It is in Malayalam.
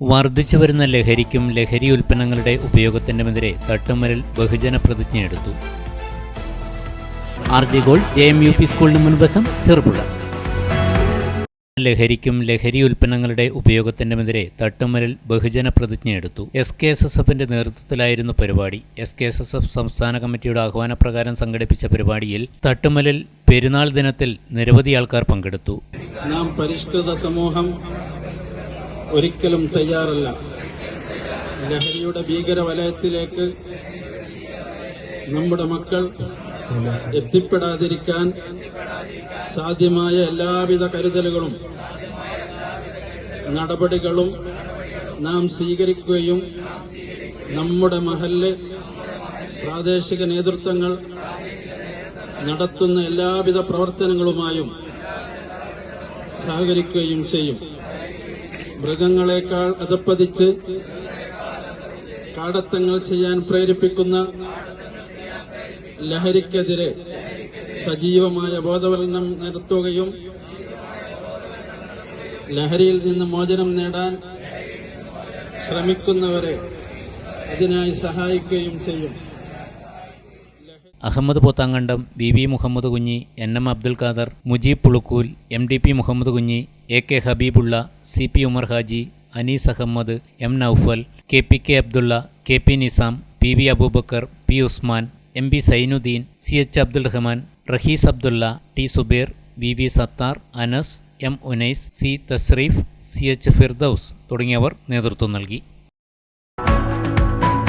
വർദ്ധിച്ചുവരുന്ന ലഹരിക്കും ലഹരി ഉൽപ്പന്നങ്ങളുടെ ഉപയോഗത്തിനുമെതിരെ തട്ടുമലിൽ ബഹുജന പ്രതിജ്ഞയെടുത്തു R G gold J M U P സ്കൂളിന് മുൻവശം ചെറുപുഴ. ലഹരിക്കും ലഹരി ഉൽപ്പന്നങ്ങളുടെ ഉപയോഗത്തിനുമെതിരെ തട്ടുമലിൽ ബഹുജന പ്രതിജ്ഞയെടുത്തു എസ് കെ എസ് എസ് എഫിന്റെ നേതൃത്വത്തിലായിരുന്നു പരിപാടി. S K S S F സംസ്ഥാന കമ്മിറ്റിയുടെ ആഹ്വാനപ്രകാരം സംഘടിപ്പിച്ച പരിപാടിയിൽ തട്ടുമലിൽ പെരുന്നാൾ ദിനത്തിൽ നിരവധി ആൾക്കാർ പങ്കെടുത്തു. നാം പരിഷ്കൃത സമൂഹം ഒരിക്കലും തയ്യാറല്ല. ലഹരിയുടെ ഭീകരവലയത്തിലേക്ക് നമ്മുടെ മക്കൾ എത്തിപ്പെടാതിരിക്കാൻ സാധ്യമായ എല്ലാവിധ കരുതലുകളും നടപടികളും നാം സ്വീകരിക്കുകയും നമ്മുടെ മഹല്ല് പ്രാദേശിക നേതൃത്വങ്ങൾ നടത്തുന്ന എല്ലാവിധ പ്രവർത്തനങ്ങളുമായും സഹകരിക്കുകയും ചെയ്യും. മൃഗങ്ങളെക്കാൾ അധപ്പതിച്ച് കാടത്തങ്ങൾ ചെയ്യാൻ പ്രേരിപ്പിക്കുന്ന ലഹരിക്കെതിരെ സജീവമായ ബോധവൽക്കരണം നടത്തുകയും ലഹരിയിൽ നിന്ന് മോചനം നേടാൻ ശ്രമിക്കുന്നവരെ അതിനായി സഹായിക്കുകയും ചെയ്യും. Ahammed Pothankandam V V Muhammad Kunhi N M Abdul Khader Mujeeb Pulukkool M D P Muhammad Kunhi A K Habeebulla C P Umar Haji Anees Ahammed M Noufal K P K Abdulla K P Nizam P V Abubakar P Usman M P Zainudheen C H Abdul Rahman Raheez Abdulla T Subeer V V Sathar Anas M Unais C Thasreef C H Firdous തുടങ്ങിയവർ നേതൃത്വം നൽകി.